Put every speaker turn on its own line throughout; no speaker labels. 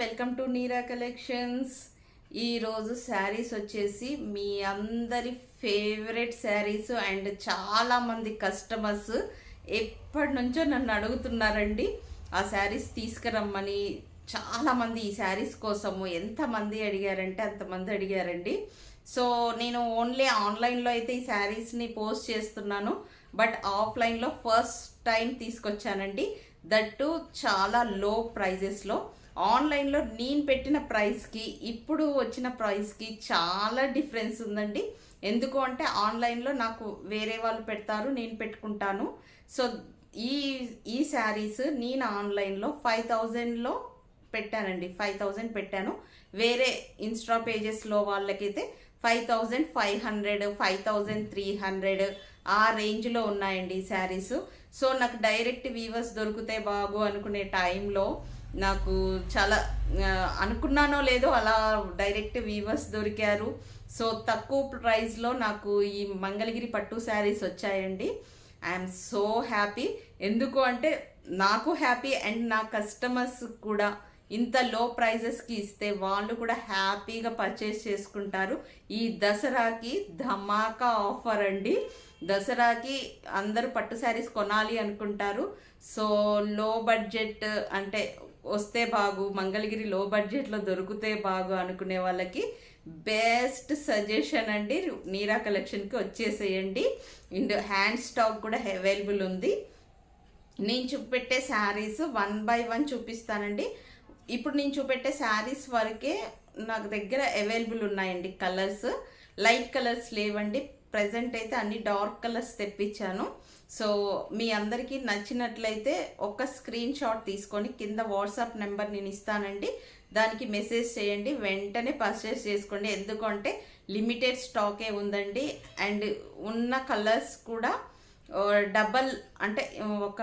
Welcome to neera collections. ఈరోజు శారీస్ వచ్చేసి మీ అందరి ఫేవరెట్ శారీస్ అండ్ చాలామంది కస్టమర్స్ ఎప్పటి నుంచో నన్ను అడుగుతున్నారండి ఆ శారీస్ తీసుకురమ్మని. చాలామంది ఈ శారీస్ కోసము ఎంతమంది అడిగారంటే అంతమంది అడిగారండి. సో నేను ఓన్లీ ఆన్లైన్లో అయితే ఈ శారీస్ని పోస్ట్ చేస్తున్నాను బట్ ఆఫ్లైన్లో ఫస్ట్ టైం తీసుకొచ్చానండి. దట్టు చాలా లో ప్రైజెస్లో. ఆన్లైన్లో నేను పెట్టిన ప్రైస్కి ఇప్పుడు వచ్చిన ప్రైస్కి చాలా డిఫరెన్స్ ఉందండి. ఎందుకు అంటే ఆన్లైన్లో నాకు వేరే వాళ్ళు పెడతారు నేను పెట్టుకుంటాను. సో ఈ ఈ శారీస్ నేను ఆన్లైన్లో ఫైవ్ థౌజండ్లో పెట్టానండి. ఫైవ్ థౌజండ్ పెట్టాను. వేరే ఇన్స్టా పేజెస్లో వాళ్ళకైతే five thousand five hundred five thousand three hundred ఆ రేంజ్లో ఉన్నాయండి శారీస్. సో నాకు డైరెక్ట్ వీవర్స్ దొరికితే బాగు అనుకునే టైంలో నాకు చాలా అనుకున్నానో లేదో అలా డైరెక్ట్ వీవర్స్ దొరికారు. సో తక్కువ ప్రైస్లో నాకు ఈ మంగళగిరి పట్టు శారీస్ వచ్చాయండి. ఐఎమ్ సో హ్యాపీ ఎందుకు అంటే నాకు హ్యాపీ అండ్ నా కస్టమర్స్ కూడా ఇంత లో ప్రైజెస్కి ఇస్తే వాళ్ళు కూడా హ్యాపీగా పర్చేస్ చేసుకుంటారు. ఈ దసరాకి ధమాకా ఆఫర్ అండి. దసరాకి అందరూ పట్టు శారీస్ కొనాలి అనుకుంటారు. సో లో బడ్జెట్ అంటే వస్తే బాగు మంగళగిరి లో బడ్జెట్లో దొరికితే బాగు అనుకునే వాళ్ళకి బెస్ట్ సజెషన్ అండి. నీరా కలెక్షన్కి వచ్చేసేయండి. అండ్ హ్యాండ్ స్టాక్ కూడా అవైలబుల్ ఉంది. నేను చూపెట్టే శారీస్ వన్ బై వన్ చూపిస్తానండి. ఇప్పుడు నేను చూపెట్టే శారీస్ వరకే నాకు దగ్గర అవైలబుల్ ఉన్నాయండి కలర్స్. లైట్ కలర్స్ లేవండి. ప్రజెంట్ అయితే అన్ని డార్క్ కలర్స్ తెప్పించాను. సో మీ అందరికీ నచ్చినట్లయితే ఒక స్క్రీన్ షాట్ తీసుకొని కింద వాట్సాప్ నెంబర్ నేను ఇస్తానండి. దానికి మెసేజ్ చేయండి. వెంటనే పర్చేస్ చేసుకోండి. ఎందుకంటే లిమిటెడ్ స్టాకే ఉందండి. అండ్ ఉన్న కలర్స్ కూడా డబల్ అంటే ఒక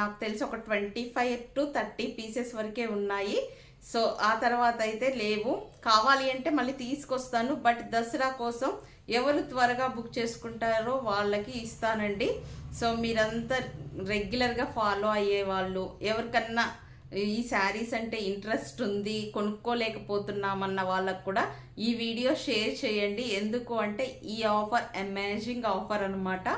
నాకు తెలిసి ఒక twenty five to thirty pieces వరకే ఉన్నాయి. సో ఆ తర్వాత అయితే లేవు. కావాలి అంటే మళ్ళీ తీసుకొస్తాను బట్ దసరా కోసం ఎవరు త్వరగా బుక్ చేసుకుంటారో వాళ్ళకి ఇస్తానండి. సో మీరంతా రెగ్యులర్గా ఫాలో అయ్యే వాళ్ళు. ఎవరికన్నా ఈ శారీస్ అంటే ఇంట్రెస్ట్ ఉంది కొనుక్కోలేకపోతున్నామన్న వాళ్ళకు కూడా ఈ వీడియో షేర్ చేయండి. ఎందుకు అంటే ఈ ఆఫర్ అమేజింగ్ ఆఫర్ అనమాట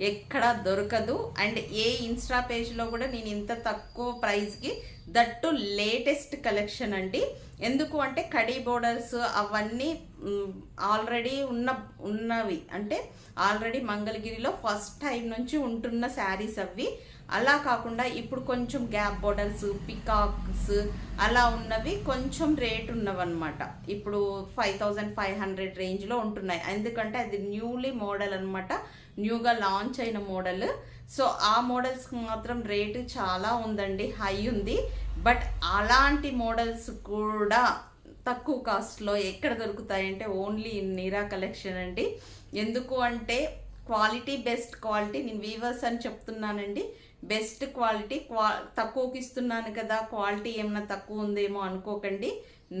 ఎక్కడ దొరకదు. అండ్ ఏ ఇన్స్టా పేజ్లో కూడా నేను ఇంత తక్కువ ప్రైస్కి దట్టు లేటెస్ట్ కలెక్షన్ అండి. ఎందుకు అంటే కడీ బోర్డర్స్ అవన్నీ ఆల్రెడీ ఉన్న ఉన్నవి. అంటే ఆల్రెడీ మంగళగిరిలో ఫస్ట్ టైం నుంచి ఉంటున్న శారీస్ అవి. అలా కాకుండా ఇప్పుడు కొంచెం గ్యాప్ బోర్డర్స్ పికాక్స్ అలా ఉన్నవి కొంచెం రేట్ ఉన్నవన్నమాట. ఇప్పుడు ఫైవ్ థౌజండ్ ఫైవ్ హండ్రెడ్ రేంజ్లో ఉంటున్నాయి. ఎందుకంటే అది న్యూలీ మోడల్ అనమాట న్యూగా లాంచ్ అయిన మోడల్. సో ఆ మోడల్స్కి మాత్రం రేటు చాలా ఉందండి. హై ఉంది. బట్ అలాంటి మోడల్స్ కూడా తక్కువ కాస్ట్లో ఎక్కడ దొరుకుతాయంటే ఓన్లీ ఇన్ నీరా కలెక్షన్ అండి. ఎందుకు అంటే క్వాలిటీ బెస్ట్ క్వాలిటీ. నేను వీవర్స్ అని చెప్తున్నానండి. బెస్ట్ క్వాలిటీ క్వా తక్కువకి ఇస్తున్నాను కదా క్వాలిటీ ఏమైనా తక్కువ ఉందేమో అనుకోకండి.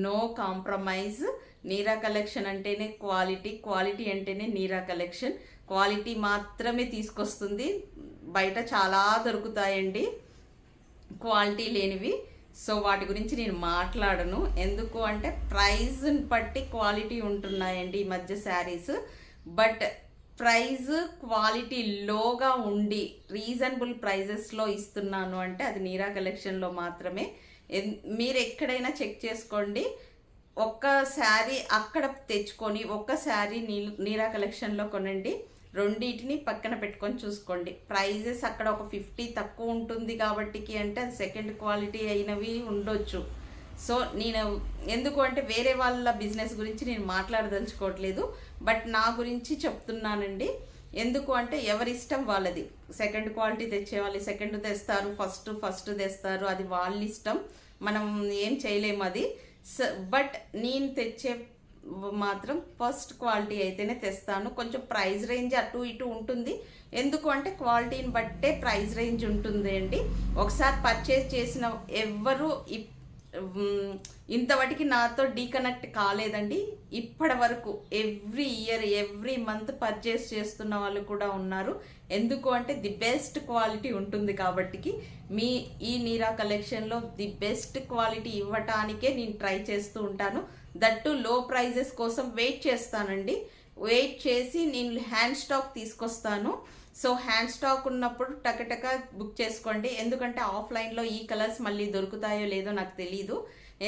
No compromise. నీరా కలెక్షన్ అంటేనే క్వాలిటీ క్వాలిటీ అంటేనే నీరా కలెక్షన్. క్వాలిటీ మాత్రమే తీసుకొస్తుంది. బయట చాలా దొరుకుతాయండి. క్వాలిటీ లేనివి. సో వాటి గురించి నేను మాట్లాడను. ఎందుకు అంటే ప్రైజ్ని బట్టి క్వాలిటీ ఉంటున్నాయండి ఈ మధ్య శారీస్. బట్ ప్రైజ్ క్వాలిటీ లోగా ఉండి రీజనబుల్ ప్రైజెస్లో ఇస్తున్నాను అంటే అది నీరా కలెక్షన్లో మాత్రమే. ఎన్- మీరు ఎక్కడైనా చెక్ చేసుకోండి. ఒక్క శారీ అక్కడ తెచ్చుకొని ఒక్క శారీ నీ నీరా కలెక్షన్లో కొనండి. రెండింటిని పక్కన పెట్టుకొని చూసుకోండి. ప్రైజెస్ అక్కడ ఒక ఫిఫ్టీ తక్కువ ఉంటుంది కాబట్టికి అంటే అది సెకండ్ క్వాలిటీ అయినవి ఉండొచ్చు. సో నేను ఎందుకు అంటే వేరే వాళ్ళ బిజినెస్ గురించి నేను మాట్లాడదలుచుకోవట్లేదు బట్ నా గురించి చెప్తున్నానండి. ఎందుకు అంటే ఎవరిష్టం వాళ్ళది. సెకండ్ క్వాలిటీ తెచ్చే వాళ్ళు సెకండ్ తెస్తారు ఫస్ట్ ఫస్ట్ తెస్తారు అది వాళ్ళ ఇష్టం. మనం ఏం చేయలేము అది. బట్ నేను తెచ్చే మాత్రం ఫస్ట్ క్వాలిటీ అయితేనే తెస్తాను. కొంచెం ప్రైస్ రేంజ్ అటు ఇటు ఉంటుంది. ఎందుకు అంటే క్వాలిటీని బట్టే ప్రైస్ రేంజ్ ఉంటుంది అండి ఒకసారి పర్చేస్ చేసిన ఎవ్వరూ ఇప్- ఇంతవరకు నాతో డీకనెక్ట్ కాలేదండి. ఇప్పటి వరకు every year every month purchase చేస్తున్న వాళ్ళు కూడా ఉన్నారు. ఎందుకు అంటే ది బెస్ట్ క్వాలిటీ ఉంటుంది కాబట్టికి. మీ ఈ నీరా కలెక్షన్లో ది బెస్ట్ క్వాలిటీ ఇవ్వటానికే నేను ట్రై చేస్తూ ఉంటాను. దట్టు లో ప్రైజెస్ కోసం వెయిట్ చేస్తానండి. వెయిట్ చేసి నేను హ్యాండ్ స్టాక్ తీసుకొస్తాను. సో హ్యాండ్ స్టాక్ ఉన్నప్పుడు టకటక బుక్ చేసుకోండి. ఎందుకంటే ఆఫ్లైన్లో ఈ కలర్స్ మళ్ళీ దొరుకుతాయో లేదో నాకు తెలియదు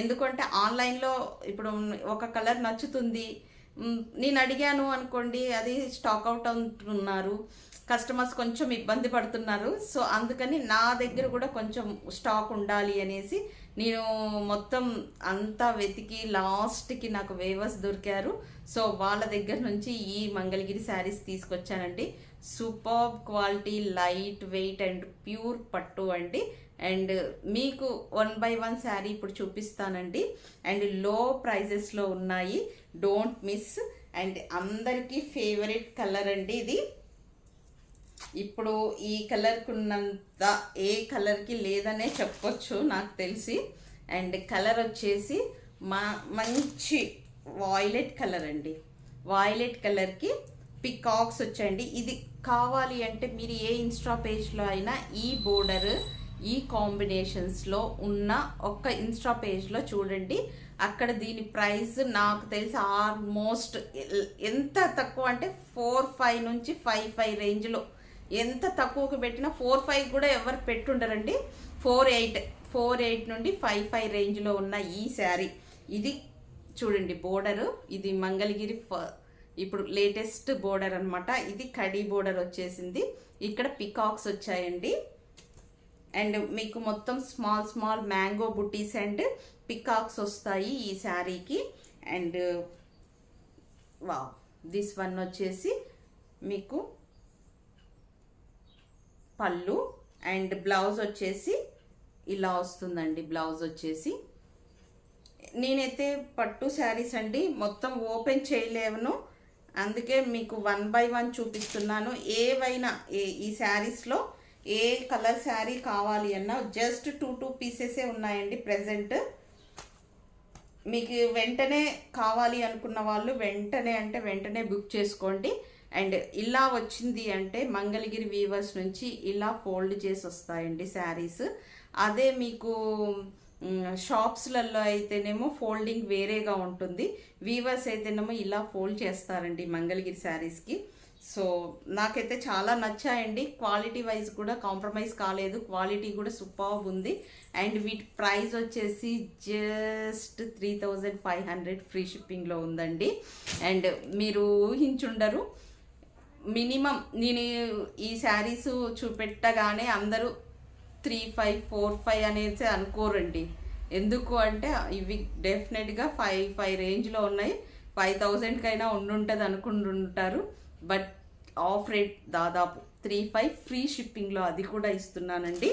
ఎందుకంటే ఆన్లైన్లో ఇప్పుడు ఒక కలర్ నచ్చుతుంది. నేను అడిగాను అనుకోండి అది స్టాక్ అవుట్ అంటున్నారు కస్టమర్స్ కొంచెం ఇబ్బంది పడుతున్నారు. సో అందుకని నా దగ్గర కూడా కొంచెం స్టాక్ ఉండాలి అనేసి నేను మొత్తం అంతా వెతికి లాస్ట్కి నాకు వేవర్స్ దొరికారు. సో వాళ్ళ దగ్గర నుంచి ఈ మంగళగిరి శారీస్ తీసుకొచ్చానండి. Super quality light weight and pure పట్టు అండి. అండ్ మీకు వన్ బై వన్ శారీ ఇప్పుడు చూపిస్తానండి. అండ్లో ప్రైజెస్లో ఉన్నాయి. డోంట్ మిస్ అండ్ అందరికీ ఫేవరెట్ కలర్ అండి ఇది. ఇప్పుడు ఈ కలర్కి ఉన్నంత ఏ కలర్కి లేదనే చెప్పొచ్చు నాకు తెలిసి. అండ్ కలర్ వచ్చేసి మా మంచి వాయిలెట్ కలర్ అండి. వాయిలెట్ కలర్కి పికాక్స్ వచ్చండి ఇది కావాలి అంటే మీరు ఏ ఇన్స్టా పేజ్లో అయినా ఈ బోర్డర్ ఈ కాంబినేషన్స్లో ఉన్న ఒక్క ఇన్స్టా పేజ్లో చూడండి. అక్కడ దీని ప్రైస్ నాకు తెలిసి ఆల్మోస్ట్ ఎంత తక్కువ అంటే ఫోర్ ఫైవ్ నుంచి ఫైవ్ ఫైవ్ రేంజ్లో. ఎంత తక్కువకు పెట్టినా ఫోర్ ఫైవ్ కూడా ఎవరు పెట్టుండరండి. ఫోర్ ఎయిట్ ఫోర్ ఎయిట్ నుండి ఫైవ్ ఫైవ్ రేంజ్లో ఉన్న ఈ శారీ. ఇది చూడండి బోర్డరు. ఇది మంగళగిరి ఫ- ఇప్పుడు లేటెస్ట్ బోర్డర్ అనమాట ఇది కడీ బోర్డర్ వచ్చేసింది. ఇక్కడ పికాక్స్ వచ్చాయండి. అండ్ మీకు మొత్తం small small mango butis and peacocks వస్తాయి ఈ శారీకి. అండ్ వా దిస్ వన్ వచ్చేసి మీకు పళ్ళు అండ్ బ్లౌజ్ వచ్చేసి ఇలా వస్తుందండి. బ్లౌజ్ వచ్చేసి. నేనైతే పట్టు శారీస్ అండి మొత్తం ఓపెన్ చేయలేవను అందుకే మీకు వన్ బై వన్ చూపిస్తున్నాను. ఏవైనా ఏ ఈ శారీస్లో ఏ కలర్ శారీ కావాలి అన్నా జస్ట్ టూ టూ పీసెసే ఉన్నాయండి ప్రజెంట్ మీకు వెంటనే కావాలి అనుకున్న వాళ్ళు వెంటనే అంటే వెంటనే బుక్ చేసుకోండి. అండ్ ఇలా వచ్చింది అంటే మంగళగిరి వీవర్స్ నుంచి ఇలా ఫోల్డ్ చేసి వస్తాయండి శారీస్ అదే మీకు షాప్స్లలో అయితేనేమో ఫోల్డింగ్ వేరేగా ఉంటుంది. వీవర్స్ అయితేనేమో ఇలా ఫోల్డ్ చేస్తారండి మంగళగిరి శారీస్కి. సో నాకైతే చాలా నచ్చాయండి. క్వాలిటీ వైజ్ కూడా కాంప్రమైజ్ కాలేదు. క్వాలిటీ కూడా సూపర్ ఉంది. అండ్ వీటి ప్రైస్ వచ్చేసి just three thousand five hundred free షిప్పింగ్లో ఉందండి. అండ్ మీరు ఊహించుండరు మినిమం నేను ఈ శారీస్ చూపెట్టగానే అందరూ త్రీ ఫైవ్ ఫోర్ ఫైవ్ అనేసి అనుకోరండి. ఎందుకు అంటే ఇవి డెఫినెట్గా ఫైవ్ ఫైవ్ రేంజ్లో ఉన్నాయి. ఫైవ్ థౌజండ్కైనా ఉండుంటుంది అనుకుంటుంటారు బట్ ఆఫ్ రేట్ దాదాపు త్రీ ఫైవ్ ఫ్రీ షిప్పింగ్లో అది కూడా ఇస్తున్నానండి.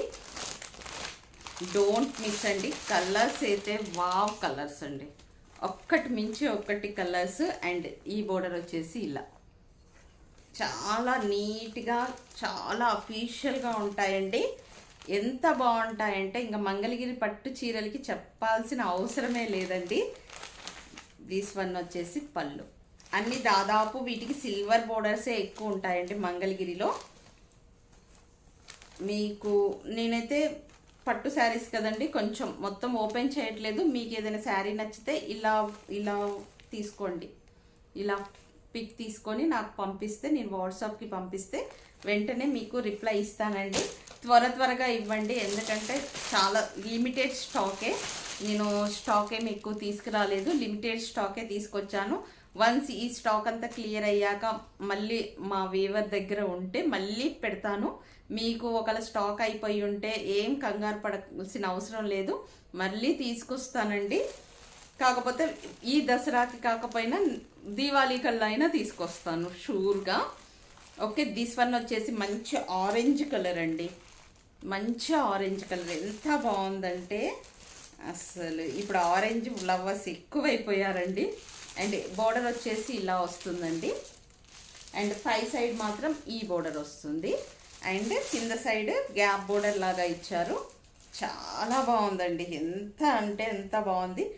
డోంట్ మిస్ అండి. కలర్స్ అయితే వావ్ కలర్స్ అండి. ఒక్కటి మించి ఒక్కటి కలర్స్ అండ్ ఈ బోర్డర్ వచ్చేసి ఇలా. చాలా నీట్గా చాలా అఫీషియల్గా ఉంటాయండి. ఎంత బాగుంటాయంటే ఇంకా మంగళగిరి పట్టు చీరలకి చెప్పాల్సిన అవసరమే లేదండి. దిస్ వన్ వచ్చేసి పళ్ళు. అన్ని దాదాపు వీటికి సిల్వర్ బోర్డర్సే ఎక్కువ ఉంటాయండి మంగళగిరిలో. మీకు నేనైతే పట్టు శారీస్ కదండి కొంచెం మొత్తం ఓపెన్ చేయట్లేదు. మీకు ఏదైనా శారీ నచ్చితే ఇలా ఇలా తీసుకోండి. ఇలా పిక్ తీసుకొని నాకు పంపిస్తే నేను వాట్సాప్కి పంపిస్తే వెంటనే మీకు రిప్లై ఇస్తానండి. త్వర త్వరగా ఇవ్వండి. ఎందుకంటే చాలా లిమిటెడ్ స్టాకే. నేను స్టాక్ ఏమి ఎక్కువ తీసుకురాలేదు. లిమిటెడ్ స్టాకే తీసుకొచ్చాను. వన్స్ ఈ స్టాక్ అంతా క్లియర్ అయ్యాక మళ్ళీ మా వీవర్ దగ్గర ఉంటే మళ్ళీ పెడతాను. మీకు ఒకవేళ స్టాక్ అయిపోయి ఉంటే ఏం కంగారు పడాల్సిన అవసరం లేదు. మళ్ళీ తీసుకొస్తానండి. కాకపోతే ఈ దసరాకి కాకపోయినా దీవాళీ కల్లా అయినా తీసుకొస్తాను. షూర్గా. ఓకే దిస్ వన్ వచ్చేసి మంచి ఆరెంజ్ కలర్ అండి. మంచి ఆరెంజ్ కలర్ ఎంత బాగుందంటే అసలు ఇప్పుడు ఆరెంజ్ ఫ్లవర్స్ ఎక్కువైపోయారండి. అండ్ బోర్డర్ వచ్చేసి ఇలా వస్తుందండి. అండ్ పై సైడ్ మాత్రం ఈ బోర్డర్ వస్తుంది. అండ్ కింద సైడ్ గ్యాప్ బోర్డర్ లాగా ఇచ్చారు. చాలా బాగుందండి. ఎంత అంటే ఎంత బాగుంది.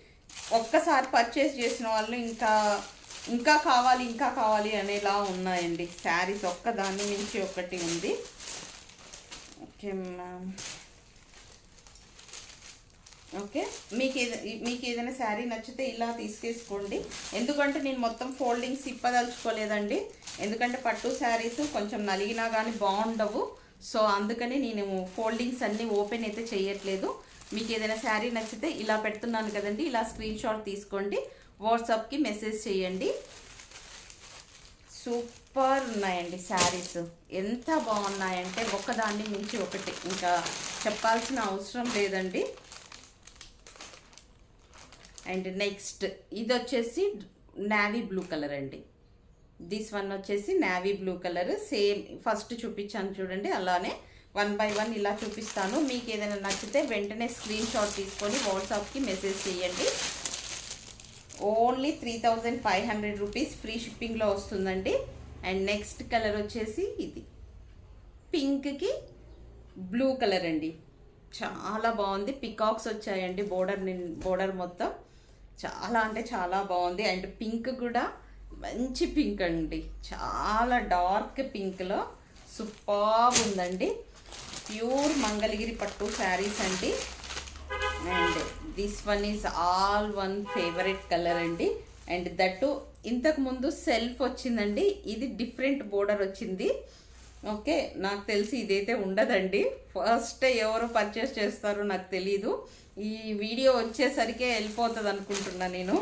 ఒక్కసారి పర్చేస్ చేసిన వాళ్ళు ఇంకా ఇంకా కావాలి ఇంకా కావాలి అనేలా ఉన్నాయండి. శారీస్ ఒక్కదాన్ని మించి నుంచి ఒకటి ఉంది. ఓకే మ్యామ్ ఓకే మీకు ఏద మీకు ఏదైనా శారీ నచ్చితే ఇలా తీసుకేసుకోండి ఎందుకంటే నేను మొత్తం ఫోల్డింగ్స్ ఇప్పదలుచుకోలేదండి. ఎందుకంటే పట్టు శారీస్ కొంచెం నలిగినా కానీ బాగుండవు. సో అందుకని నేను ఫోల్డింగ్స్ అన్నీ ఓపెన్ అయితే చేయట్లేదు మీకు ఏదైనా శారీ నచ్చితే ఇలా పెడుతున్నాను కదండి ఇలా స్క్రీన్ షాట్ తీసుకోండి. వాట్సాప్కి మెసేజ్ చేయండి. సూపర్ ఉన్నాయండి శారీస్. ఎంత బాగున్నాయంటే ఒకదాన్ని మించి ఒకటి. ఇంకా చెప్పాల్సిన అవసరం లేదండి. అండ్ నెక్స్ట్ ఇది వచ్చేసి నావీ బ్లూ కలర్ అండి. దిస్ వన్ వచ్చేసి navy blue colour. Same first చూపించాను చూడండి అలానే వన్ బై వన్ ఇలా చూపిస్తాను. మీకు ఏదైనా నచ్చితే వెంటనే స్క్రీన్ షాట్ తీసుకొని వాట్సాప్కి మెసేజ్ చేయండి. Only three thousand five hundred rupees free షిప్పింగ్లో వస్తుందండి. అండ్ నెక్స్ట్ కలర్ వచ్చేసి ఇది. పింక్కి బ్లూ కలర్ అండి. చాలా బాగుంది. పికాక్స్ వచ్చాయండి బోర్డర్ బోర్డర్ మొత్తం. చాలా అంటే చాలా బాగుంది. అండ్ పింక్ కూడా మంచి పింక్ అండి. చాలా డార్క్ పింక్లో సూపర్ ఉందండి. ప్యూర్ మంగళగిరి పట్టు శారీస్ అండి. And this one is all one favourite colour అండి. అండ్ దట్టు ఇంతకు ముందు సెల్ఫ్ వచ్చిందండి. ఇది డిఫరెంట్ బోర్డర్ వచ్చింది. ఓకే నాకు తెలిసి ఇదైతే ఉండదండి. ఫస్ట్ ఎవరు పర్చేస్ చేస్తారో నాకు తెలీదు. ఈ వీడియో వచ్చేసరికే వెళ్ళిపోతుంది అనుకుంటున్నా నేను.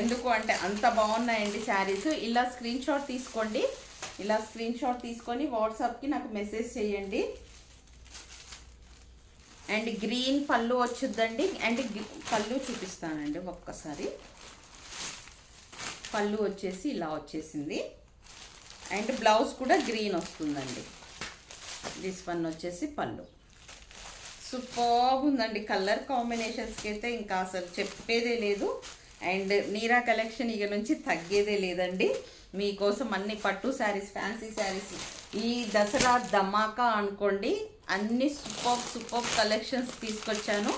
ఎందుకు అంటే అంత బాగున్నాయండి శారీస్. ఇలా స్క్రీన్ షాట్ తీసుకోండి. ఇలా స్క్రీన్ షాట్ తీసుకొని వాట్సాప్కి నాకు మెసేజ్ చేయండి. అండ్ గ్రీన్ పళ్ళు వచ్చుద్దండి. అండ్ పళ్ళు చూపిస్తానండి ఒక్కసారి. పళ్ళు వచ్చేసి ఇలా వచ్చేసింది. అండ్ బ్లౌజ్ కూడా గ్రీన్ వస్తుందండి. దిస్ వన్ వచ్చేసి పళ్ళు. సూపర్ ఉందండి కలర్ కాంబినేషన్స్కి అయితే ఇంకా అసలు చెప్పేదే లేదు. అండ్ నీరా కలెక్షన్ ఇక నుంచి తగ్గేదే లేదండి. మీకోసం అన్ని పట్టు శారీస్ ఫ్యాన్సీ శారీస్ ఈ దసరా ధమాకా అనుకోండి అన్ని సూపర్ సూపర్ కలెక్షన్స్ తీసుకొచ్చాను.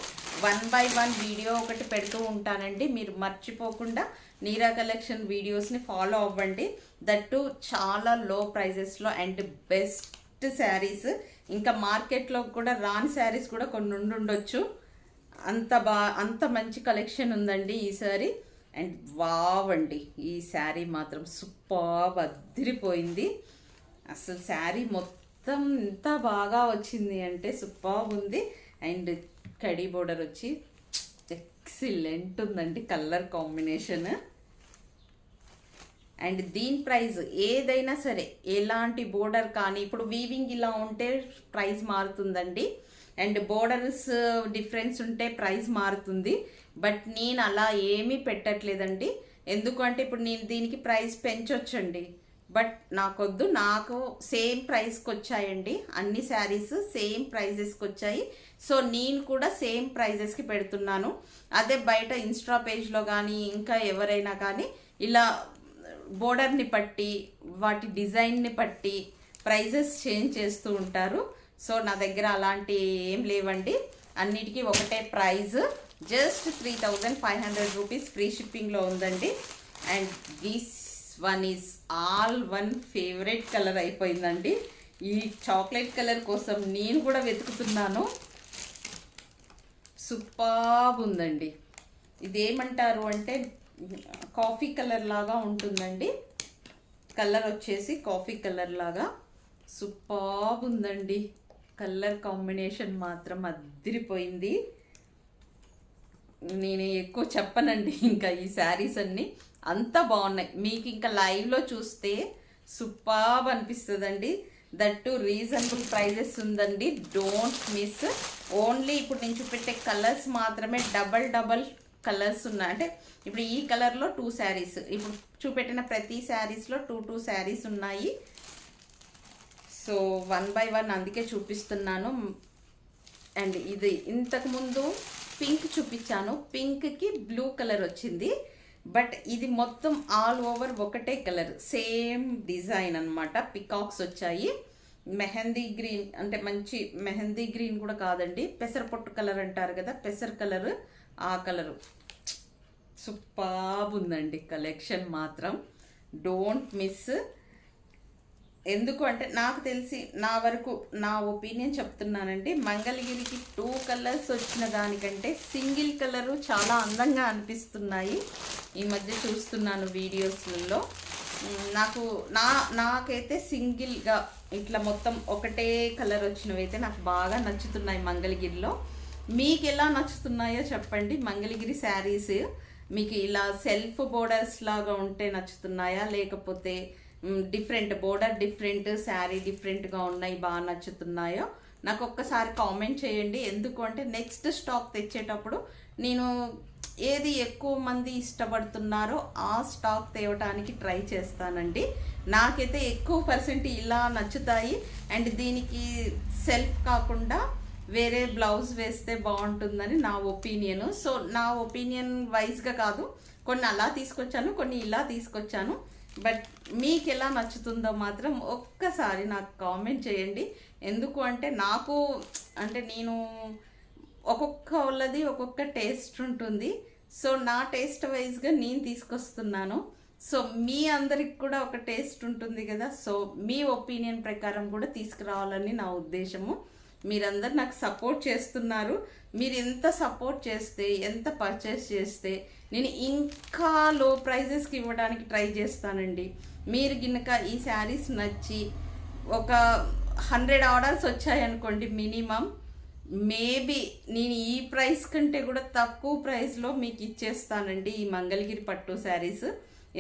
వన్ బై వన్ వీడియో ఒకటి పెడుతూ ఉంటానండి. మీరు మర్చిపోకుండా నీరా కలెక్షన్ వీడియోస్ని ఫాలో అవ్వండి. దట్టు చాలా లో ప్రైజెస్లో అండ్ బెస్ట్ శారీస్. ఇంకా మార్కెట్లో కూడా రాని శారీస్ కూడా కొన్ని ఉండుండొచ్చు అంత బా అంత మంచి కలెక్షన్ ఉందండి ఈ సారీ అండ్ వావ్ అండి ఈ శారీ మాత్రం సూపర్ అదిరిపోయింది. అసలు శారీ మొత్తం మొత్తం ఎంత బాగా వచ్చింది అంటే సూపర్ ఉంది. అండ్ కడీ బోర్డర్ వచ్చి ఎక్సిలెంట్ ఉందండి కలర్ కాంబినేషన్. అండ్ దీని ప్రైస్ ఏదైనా సరే ఎలాంటి బోర్డర్ కానీ ఇప్పుడు వీవింగ్ ఇలా ఉంటే ప్రైస్ మారుతుందండి. అండ్ బోర్డర్స్ డిఫరెన్స్ ఉంటే ప్రైస్ మారుతుంది. బట్ నేను అలా ఏమీ పెట్టట్లేదండి. ఎందుకంటే ఇప్పుడు నేను దీనికి ప్రైస్ పెంచొచ్చండి. బట్ నాకొద్దు. నాకు సేమ్ ప్రైస్కి వచ్చాయండి అన్ని శారీస్ సేమ్ ప్రైజెస్కి వచ్చాయి సో నేను కూడా సేమ్ ప్రైజెస్కి పెడుతున్నాను. అదే బయట ఇన్స్టా పేజ్లో కానీ ఇంకా ఎవరైనా కానీ ఇలా బోర్డర్ని బట్టి వాటి డిజైన్ని బట్టి ప్రైజెస్ చేంజ్ చేస్తూ ఉంటారు. సో నా దగ్గర అలాంటి ఏం లేవండి. అన్నిటికీ ఒకటే price. Just three thousand five hundred rupees free షిప్పింగ్లో ఉందండి. And this one is all one favourite colour అయిపోయిందండి. ఈ చాక్లెట్ కలర్ కోసం నేను కూడా వెతుకుతున్నాను. సూపర్ ఉందండి. ఇదేమంటారు అంటే కాఫీ కలర్ లాగా ఉంటుందండి. కలర్ వచ్చేసి కాఫీ కలర్ లాగా. సూపర్ ఉందండి. కలర్ కాంబినేషన్ మాత్రం అద్దరిపోయింది. నేను ఎక్కువ చెప్పనండి ఇంకా ఈ శారీస్ అన్నీ. అంత బాగున్నాయి. మీకు ఇంకా లైవ్లో చూస్తే సూపర్ అనిపిస్తుందండి. దట్ టు రీజనబుల్ ప్రైజెస్ ఉందండి. డోంట్ మిస్ ఓన్లీ ఇప్పుడు నేను చూపెట్టే కలర్స్ మాత్రమే డబల్ డబల్ కలర్స్ ఉన్నాయి. అంటే ఇప్పుడు ఈ కలర్లో టూ శారీస్ ఇప్పుడు చూపెట్టిన ప్రతి శారీస్లో టూ టూ శారీస్ ఉన్నాయి. సో వన్ బై వన్ అందుకే చూపిస్తున్నాను. అండ్ ఇది ఇంతకుముందు పింక్ చూపించాను. పింక్కి బ్లూ కలర్ వచ్చింది. బట్ ఇది మొత్తం ఆల్ ఓవర్ ఒకటే కలర్ సేమ్ డిజైన్ అనమాట పికాక్స్ వచ్చాయి. మెహందీ గ్రీన్ అంటే మంచి మెహందీ గ్రీన్ కూడా కాదండి. పెసర పొట్టు కలర్ అంటారు కదా పెసర కలర్ ఆ కలరు. సూపర్ ఉందండి కలెక్షన్ మాత్రం. డోంట్ మిస్ ఎందుకు అంటే నాకు తెలిసి నా వరకు నా ఒపీనియన్ చెప్తున్నానండి మంగళగిరికి టూ కలర్స్ వచ్చిన దానికంటే సింగిల్ కలరు చాలా అందంగా అనిపిస్తున్నాయి. ఈ మధ్య చూస్తున్నాను వీడియోస్లలో. నాకు నా నాకైతే సింగిల్గా ఇట్లా మొత్తం ఒకటే కలర్ వచ్చినవి అయితే నాకు బాగా నచ్చుతున్నాయి మంగళగిరిలో. మీకు ఎలా నచ్చుతున్నాయో చెప్పండి. మంగళగిరి శారీస్ మీకు ఇలా సెల్ఫ్ బోర్డర్స్ లాగా ఉంటే నచ్చుతున్నాయా? లేకపోతే డిఫరెంట్ బోర్డర్ డిఫరెంట్ శారీ డిఫరెంట్గా ఉన్నాయి బాగా నచ్చుతున్నాయో. నాకు ఒక్కసారి కామెంట్ చేయండి. ఎందుకు అంటే నెక్స్ట్ స్టాక్ తెచ్చేటప్పుడు నేను ఏది ఎక్కువ మంది ఇష్టపడుతున్నారో ఆ స్టాక్ తేవటానికి ట్రై చేస్తానండి. నాకైతే ఎక్కువ పర్సెంట్ ఇలా నచ్చుతాయి. అండ్ దీనికి సెల్ఫ్ కాకుండా వేరే బ్లౌజ్ వేస్తే బాగుంటుందని నా ఒపీనియన్ సో నా ఒపీనియన్ వైజ్గా కాదు. కొన్ని అలా తీసుకొచ్చాను కొన్ని ఇలా తీసుకొచ్చాను. బట్ మీకు ఎలా నచ్చుతుందో మాత్రం ఒక్కసారి నాకు కామెంట్ చేయండి. ఎందుకు అంటే నాకు అంటే నేను ఒక్కొక్క వాళ్ళది ఒక్కొక్క టేస్ట్ ఉంటుంది. సో నా టేస్ట్ వైజ్గా నేను తీసుకొస్తున్నాను. సో మీ అందరికి కూడా ఒక టేస్ట్ ఉంటుంది కదా. సో మీ ఒపీనియన్ ప్రకారం కూడా తీసుకురావాలని నా ఉద్దేశము. మీరందరు నాకు సపోర్ట్ చేస్తున్నారు. మీరు ఎంత సపోర్ట్ చేస్తే ఎంత పర్చేస్ చేస్తే నేను ఇంకా లో ప్రైజెస్కి ఇవ్వడానికి ట్రై చేస్తానండి. మీరు గినక ఈ శారీస్ నచ్చి ఒక హండ్రెడ్ ఆర్డర్స్ వచ్చాయనుకోండి మినిమం మేబీ నేను ఈ ప్రైస్ కంటే కూడా తక్కువ ప్రైస్లో మీకు ఇచ్చేస్తానండి ఈ మంగళగిరి పట్టు శారీస్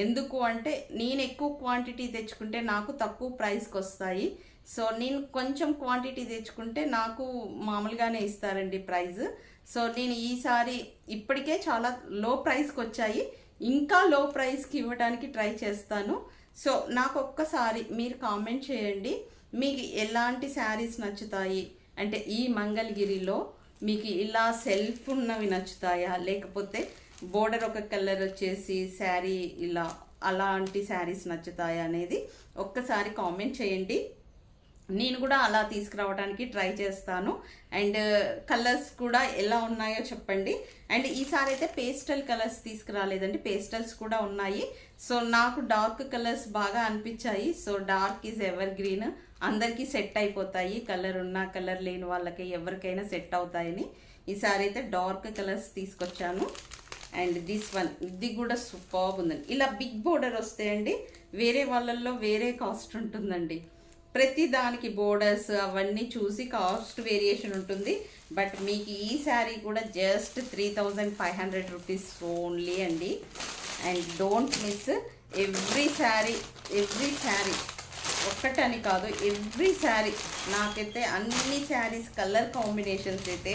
ఎందుకు అంటే నేను ఎక్కువ క్వాంటిటీ తెచ్చుకుంటే నాకు తక్కువ ప్రైస్కి వస్తాయి సో నేను కొంచెం క్వాంటిటీ తెచ్చుకుంటే నాకు మామూలుగానే ఇస్తారండి ప్రైస్ సో నేను ఈసారి ఇప్పటికే చాలా లో ప్రైస్కి వచ్చాయి. ఇంకా లో ప్రైస్కి ఇవ్వడానికి ట్రై చేస్తాను. సో నాకు ఒక్కసారి మీరు కామెంట్ చేయండి. మీకు ఎలాంటి శారీస్ నచ్చుతాయి? అంటే ఈ మంగళగిరిలో మీకు ఇలా సెల్ఫ్ ఉన్నవి నచ్చుతాయా? లేకపోతే బోర్డర్ ఒక కలర్ వచ్చేసి శారీ ఇలా అలాంటి శారీస్ నచ్చుతాయా అనేది ఒక్కసారి కామెంట్ చేయండి. నేను కూడా అలా తీసుకురావడానికి ట్రై చేస్తాను. అండ్ కలర్స్ కూడా ఎలా ఉన్నాయో చెప్పండి. అండ్ ఈసారి అయితే పేస్టల్ కలర్స్ తీసుకురాలేదండి. పేస్టల్స్ కూడా ఉన్నాయి. సో నాకు డార్క్ కలర్స్ బాగా అనిపించాయి. So dark is ever green అందరికీ సెట్ అయిపోతాయి. కలర్ ఉన్న కలర్ లేని వాళ్ళకి ఎవరికైనా సెట్ అవుతాయని. ఈసారి అయితే డార్క్ కలర్స్ తీసుకొచ్చాను. అండ్ దిస్ వన్ ఇది కూడా సూపర్ ఉందండి. ఇలా బిగ్ బోర్డర్ వస్తాయండి వేరే వాళ్ళల్లో వేరే కాస్ట్ ఉంటుందండి. ప్రతి దానికి బోర్డర్స్ అవన్నీ చూసి కాస్ట్ వేరియేషన్ ఉంటుంది. బట్ మీకు ఈ శారీ కూడా just three thousand five hundred rupees only అండి. And don't miss every sari every sari ఒక్కటని కాదు ఎవ్రీ శారీ నాకైతే అన్ని శారీస్ కలర్ కాంబినేషన్స్ అయితే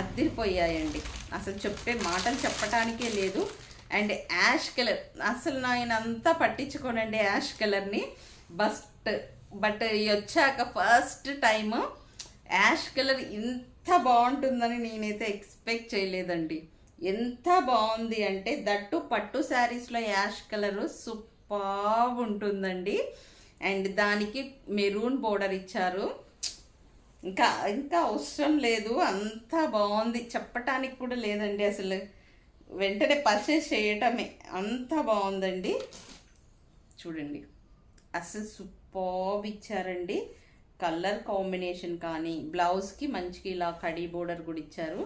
అద్దరిపోయాయండి. అసలు చెప్పే మాటలు చెప్పటానికే లేదు. అండ్ యాష్ కలర్ అసలు నేను అంతా పట్టించుకోనండి యాష్ కలర్ని బస్ట్ బట్ ఇవి వచ్చాక ఫస్ట్ టైము యాష్ కలర్ ఇంత బాగుంటుందని నేనైతే ఎక్స్పెక్ట్ చేయలేదండి. ఎంత బాగుంది అంటే దట్టు పట్టు శారీస్లో యాష్ కలర్ సూపర్ ఉంటుందండి. అండ్ దానికి మెరూన్ బోర్డర్ ఇచ్చారు. ఇంకా ఇంకా అవసరం లేదు. అంత బాగుంది. చెప్పటానికి కూడా లేదండి అసలు. వెంటనే పర్చేస్ చేయటమే. అంత బాగుందండి. చూడండి. అసలు సూపర్ ఇచ్చారండి కలర్ కాంబినేషన్ కానీ బ్లౌజ్కి మంచికి ఇలా కడీ బోర్డర్ కూడా ఇచ్చారు.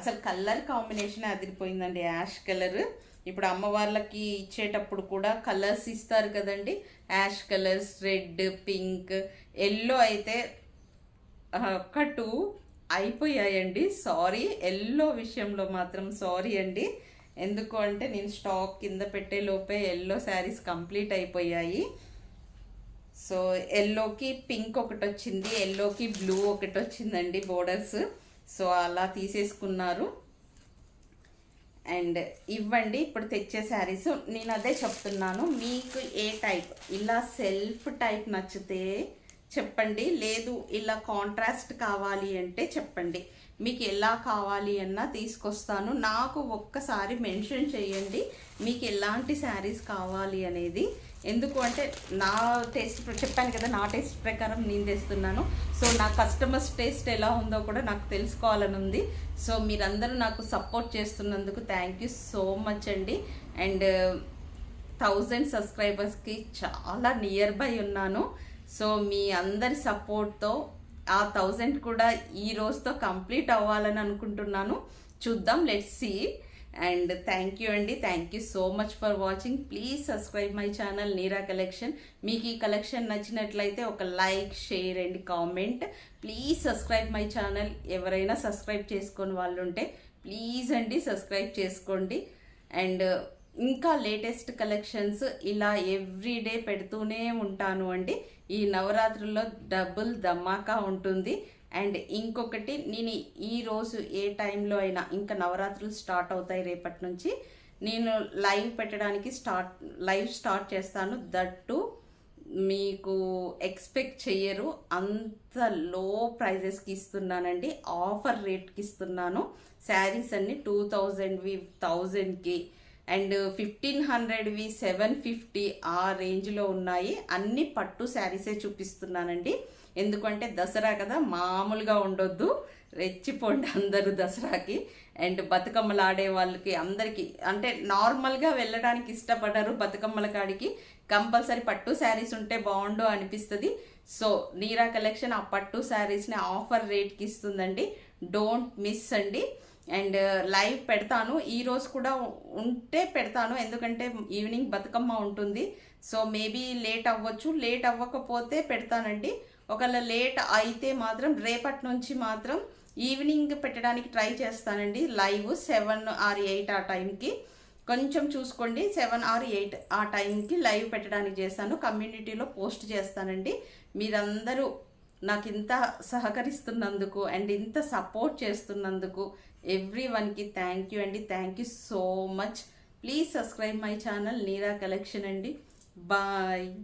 అసలు కలర్ కాంబినేషన్ అదిరిపోయిందండి యాష్ కలర్. ఇప్పుడు అమ్మవార్లకి ఇచ్చేటప్పుడు కూడా కలర్స్ ఇస్తారు కదండి. Ash colours red pink yellow అయితే ఒక్క టూ అయిపోయాయండి. సారీ ఎల్లో విషయంలో మాత్రం సారీ అండి. ఎందుకు అంటే నేను స్టాక్ కింద పెట్టే లోపే ఎల్లో శారీస్ కంప్లీట్ అయిపోయాయి. సో ఎల్లోకి పింక్ ఒకటి వచ్చింది ఎల్లోకి బ్లూ ఒకటి వచ్చిందండి బోర్డర్స్ సో అలా తీసేసుకున్నారు. అండ్ ఇవ్వండి ఇప్పుడు తెచ్చే శారీస్. నేను అదే చెప్తున్నాను మీకు ఏ టైప్ ఇలా సెల్ఫ్ టైప్ నచ్చితే చెప్పండి లేదు ఇలా కాంట్రాస్ట్ కావాలి అంటే చెప్పండి. మీకు ఎలా కావాలి అన్నా తీసుకొస్తాను. నాకు ఒక్కసారి మెన్షన్ చేయండి మీకు ఎలాంటి శారీస్ కావాలి అనేది ఎందుకు అంటే నా టేస్ట్ చెప్పాను కదా నా టేస్ట్ ప్రకారం నేను తెస్తున్నాను సో నా కస్టమర్స్ టేస్ట్ ఎలా ఉందో కూడా నాకు తెలుసుకోవాలని ఉంది. సో మీరందరూ నాకు సపోర్ట్ చేస్తున్నందుకు థ్యాంక్ యూ సో మచ్ అండి. అండ్ థౌజండ్ సబ్స్క్రైబర్స్కి చాలా నియర్ బై ఉన్నాను. సో మీ అందరి సపోర్ట్తో ఆ థౌజండ్ కూడా ఈ రోజుతో కంప్లీట్ అవ్వాలని అనుకుంటున్నాను. చూద్దాం let see and thank you అండి. Thank you so much for watching. Please subscribe my channel Neera collection. మీకు ఈ కలెక్షన్ నచ్చినట్లయితే ఒక like share and comment. Please subscribe my channel. ఎవరైనా సబ్స్క్రైబ్ చేసుకొని వాళ్ళు ఉంటే ప్లీజ్ అండి సబ్స్క్రైబ్ చేసుకోండి. అండ్ ఇంకా లేటెస్ట్ కలెక్షన్స్ ఇలా ఎవ్రీడే పెడుతూనే ఉంటాను అండి. ఈ నవరాత్రుల్లో డబుల్ ధమాకా ఉంటుంది. అండ్ ఇంకొకటి నేను ఈరోజు ఏ టైంలో అయినా ఇంకా నవరాత్రులు స్టార్ట్ అవుతాయి రేపటి నుంచి నేను లైవ్ పెట్టడానికి స్టార్ట్ లైవ్ స్టార్ట్ చేస్తాను. దట్టు మీకు ఎక్స్పెక్ట్ చెయ్యరు. అంత లో ప్రైజెస్కి ఇస్తున్నానండి. ఆఫర్ రేట్కి ఇస్తున్నాను. శారీస్ అన్ని టూ థౌజండ్వి థౌజండ్కి. అండ్ ఫిఫ్టీన్ హండ్రెడ్వి సెవెన్ ఫిఫ్టీ ఆ రేంజ్లో ఉన్నాయి. అన్ని పట్టు శారీసే చూపిస్తున్నానండి. ఎందుకంటే దసరా కదా మామూలుగా ఉండొద్దు. రెచ్చిపోండి అందరూ దసరాకి. అండ్ బతుకమ్మలు ఆడే వాళ్ళకి అందరికీ అంటే నార్మల్గా వెళ్ళడానికి ఇష్టపడరు బతుకమ్మల కాడికి. కంపల్సరీ పట్టు శారీస్ ఉంటే బాగుండు అనిపిస్తుంది. సో నీరా కలెక్షన్ ఆ పట్టు శారీస్ని ఆఫర్ రేట్కి ఇస్తుందండి. డోంట్ మిస్ అండి. అండ్ లైవ్ పెడతాను. ఈ రోజు కూడా ఉంటే పెడతాను. ఎందుకంటే ఈవినింగ్ బతుకమ్మ ఉంటుంది. సో మేబీ లేట్ అవ్వచ్చు. లేట్ అవ్వకపోతే పెడతానండి. ఒకవేళ లేట్ అయితే మాత్రం రేపటి నుంచి మాత్రం ఈవినింగ్ పెట్టడానికి ట్రై చేస్తానండి. లైవ్ సెవెన్ ఆర్ ఎయిట్ ఆ టైంకి. కొంచెం చూసుకోండి. సెవెన్ ఆర్ ఎయిట్ ఆ టైంకి లైవ్ పెట్టడానికి చేస్తాను కమ్యూనిటీలో పోస్ట్ చేస్తానండి. మీరందరూ నాకు ఇంత సహకరిస్తున్నందుకు అండ్ ఇంత సపోర్ట్ చేస్తున్నందుకు ఎవ్రీ వన్కి థ్యాంక్ యూ అండి. Thank you so much. Please subscribe my channel Neera collection అండి. బాయ్.